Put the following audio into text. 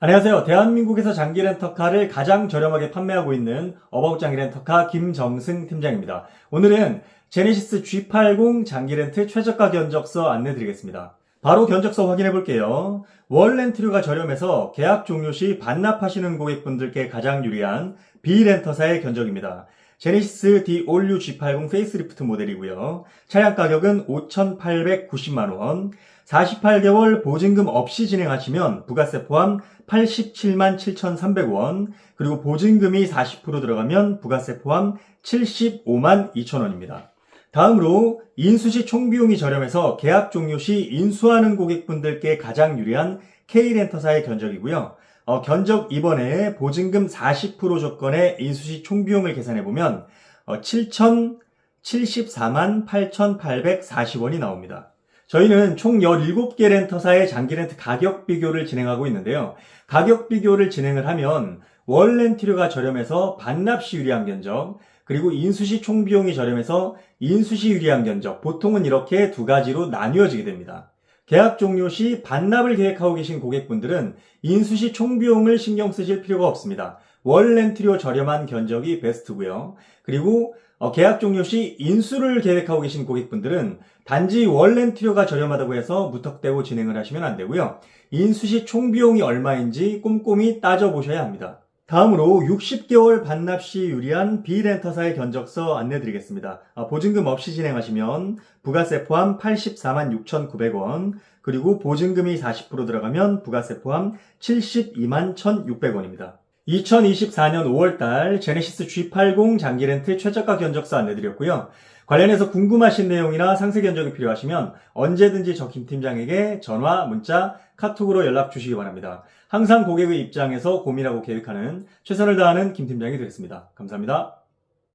안녕하세요. 대한민국에서 장기 렌터카를 가장 저렴하게 판매하고 있는 어바웃 장기 렌터카 김정승 팀장입니다. 오늘은 제네시스 G80 장기 렌트 최저가 견적서 안내 드리겠습니다. 바로 견적서 확인해 볼게요. 월 렌트료가 저렴해서 계약 종료 시 반납하시는 고객분들께 가장 유리한 비렌터사의 견적입니다. 제네시스 D 올류 G80 페이스리프트 모델이고요. 차량 가격은 5,890만원, 48개월 보증금 없이 진행하시면 부가세 포함 87만 7,300원, 그리고 보증금이 40% 들어가면 부가세 포함 75만 2천원입니다. 다음으로 인수시 총비용이 저렴해서 계약 종료 시 인수하는 고객분들께 가장 유리한 K렌터사의 견적이고요. 어, 견적 이번에 보증금 40% 조건의 인수시 총비용을 계산해보면 어, 7,074만 8,840원이 나옵니다. 저희는 총 17개 렌터사의 장기 렌트 가격 비교를 진행하고 있는데요. 가격 비교를 진행을 하면 월 렌트료가 저렴해서 반납 시 유리한 견적, 그리고 인수시 총비용이 저렴해서 인수시 유리한 견적, 보통은 이렇게 두 가지로 나뉘어지게 됩니다. 계약 종료 시 반납을 계획하고 계신 고객분들은 인수시 총비용을 신경 쓰실 필요가 없습니다. 월 렌트료 저렴한 견적이 베스트고요. 그리고 어, 계약 종료 시 인수를 계획하고 계신 고객분들은 단지 월 렌트료가 저렴하다고 해서 무턱대고 진행을 하시면 안 되고요. 인수시 총비용이 얼마인지 꼼꼼히 따져보셔야 합니다. 다음으로 60개월 반납 시 유리한 비렌터사의 견적서 안내드리겠습니다. 아, 보증금 없이 진행하시면 부가세 포함 84만 6,900원, 그리고 보증금이 40% 들어가면 부가세 포함 72만 1,600원입니다. 2024년 5월달 제네시스 G80 장기 렌트 최저가 견적서 안내드렸고요. 관련해서 궁금하신 내용이나 상세 견적이 필요하시면 언제든지 저 김 팀장에게 전화, 문자, 카톡으로 연락 주시기 바랍니다. 항상 고객의 입장에서 고민하고 계획하는 최선을 다하는 김 팀장이 되겠습니다. 감사합니다.